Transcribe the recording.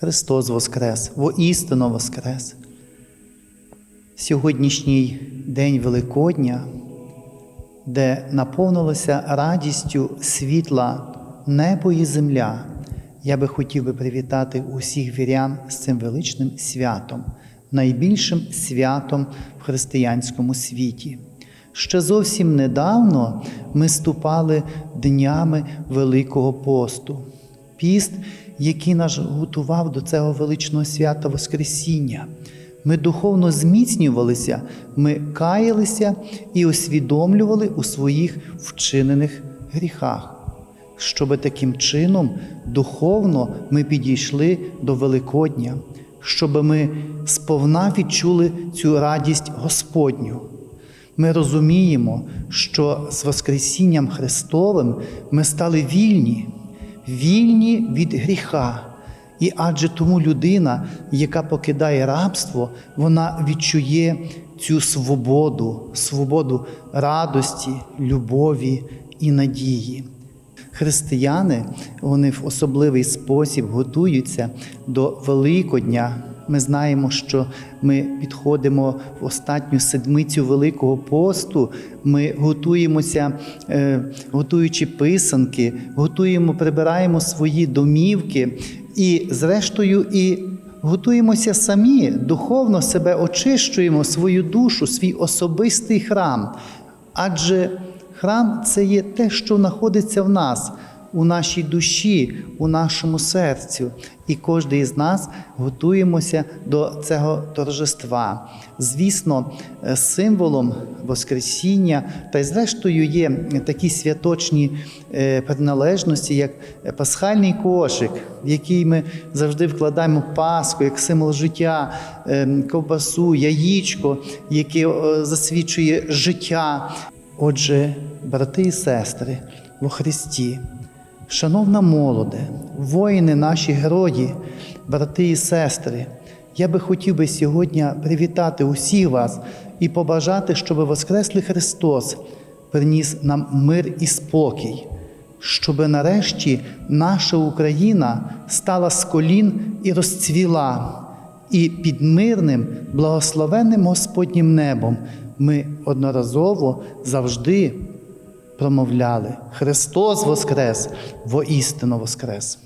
Христос Воскрес, воістину Воскрес. Сьогоднішній день Великодня, де наповнилося радістю світла небо і земля, я би хотів би привітати усіх вірян з цим величним святом, найбільшим святом в християнському світі. Ще зовсім недавно ми ступали днями Великого посту. Піст, який нас готував до цього величного свята Воскресіння. Ми духовно зміцнювалися, ми каялися і усвідомлювали у своїх вчинених гріхах, щоби таким чином духовно ми підійшли до Великодня, щоб ми сповна відчули цю радість Господню. Ми розуміємо, що з Воскресінням Христовим ми стали вільні, вільні від гріха. І адже тому людина, яка покидає рабство, вона відчує цю свободу, свободу радості, любові і надії. Християни вони в особливий спосіб готуються до Великодня. Ми знаємо, що ми підходимо в останню седмицю Великого посту. Ми готуємося, е, готуючи писанки, готуємо, прибираємо свої домівки і, зрештою, і готуємося самі, духовно себе очищуємо, свою душу, свій особистий храм. Адже храм це є те, що знаходиться в нас, у нашій душі, у нашому серцю. І кожен із нас готуємося до цього торжества. Звісно, е, символом Воскресіння, та й зрештою є такі святочні е, приналежності, як пасхальний кошик, в який ми завжди вкладаємо Пасху, як символ життя, е, ковбасу, яєчко, яке засвідчує життя. Отже, брати і сестри во Христі, шановна молоде, воїни наші герої, брати і сестри, я би хотів би сьогодні привітати усіх вас і побажати, щоб Воскреслий Христос приніс нам мир і спокій, щоб нарешті наша Україна стала з колін і розцвіла, і під мирним, благословенним Господнім небом ми одноразово завжди промовляли: Христос Воскрес, воістину Воскрес!